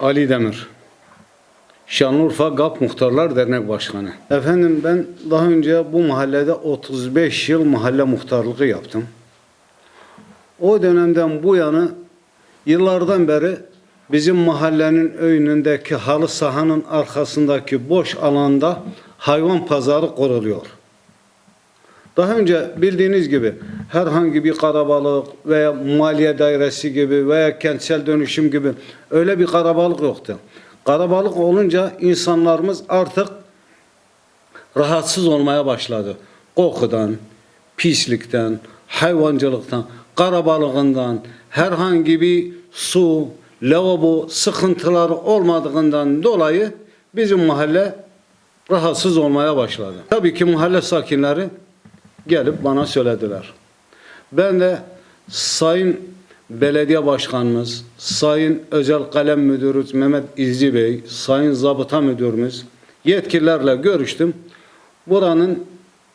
Ali Demir. Şanlıurfa GAP Muhtarlar Dernek Başkanı. Efendim ben daha önce bu mahallede 35 yıl mahalle muhtarlığı yaptım. O dönemden bu yana yıllardan beri bizim mahallenin önündeki halı sahanın arkasındaki boş alanda hayvan pazarı kuruluyor. Daha önce bildiğiniz gibi herhangi bir karabalık veya maliye dairesi gibi veya kentsel dönüşüm gibi öyle bir karabalık yoktu. Karabalık olunca insanlarımız artık rahatsız olmaya başladı. Kokudan, pislikten, hayvancılıktan, karabalığından, herhangi bir su, lavabo sıkıntıları olmadığından dolayı bizim mahalle rahatsız olmaya başladı. Tabii ki mahalle sakinleri gelip bana söylediler. Ben de Sayın Belediye Başkanımız, Sayın Özel Kalem Müdürü Mehmet İzci Bey, Sayın Zabıta Müdürümüz yetkililerle görüştüm. Buranın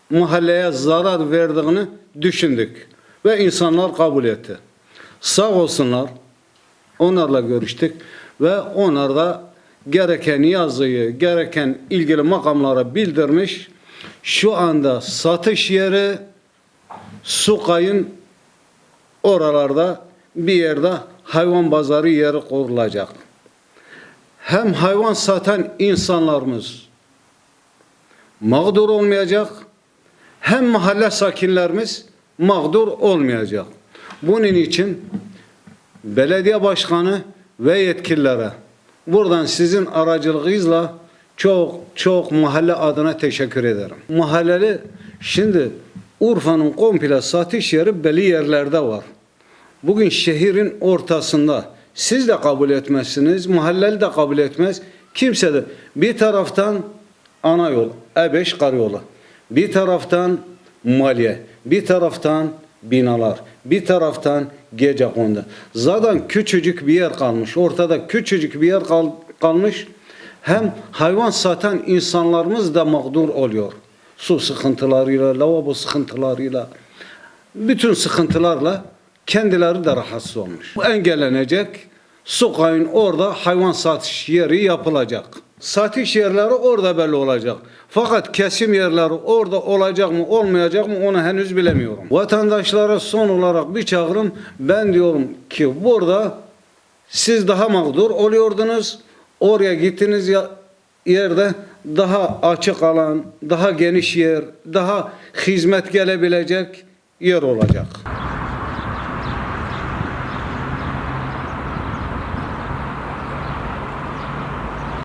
mahalleye zarar verdiğini düşündük ve insanlar kabul etti. Sağ olsunlar. Onlarla görüştük ve onlar da gereken yazıyı, gereken ilgili makamlara bildirmiş. Şu anda satış yeri Sukay'ın oralarda bir yerde hayvan pazarı yeri kurulacak. Hem hayvan satan insanlarımız mağdur olmayacak hem mahalle sakinlerimiz mağdur olmayacak. Bunun için belediye başkanı ve yetkililere buradan sizin aracılığınızla çok çok mahalle adına teşekkür ederim. Mahalleli şimdi Urfa'nın komple satış yeri belli yerlerde var. Bugün şehrin ortasında siz de kabul etmezsiniz, mahalleli de kabul etmez. Kimse de bir taraftan ana yol, E5 karayolu. Bir taraftan maliye, bir taraftan binalar, bir taraftan gece kondu. Zaten küçücük bir yer kalmış. Ortada küçücük bir yer kal- kalmış. Hem hayvan satan insanlarımız da mağdur oluyor. Su sıkıntılarıyla, lavabo sıkıntılarıyla, bütün sıkıntılarla kendileri de rahatsız olmuş. Bu engellenecek. Sokağın orada hayvan satış yeri yapılacak. Satış yerleri orada belli olacak. Fakat kesim yerleri orada olacak mı olmayacak mı onu henüz bilemiyorum. Vatandaşlara son olarak bir çağrım ben diyorum ki burada siz daha mağdur oluyordunuz. Oraya gittiğiniz ya- yerde daha açık alan, daha geniş yer, daha hizmet gelebilecek yer olacak.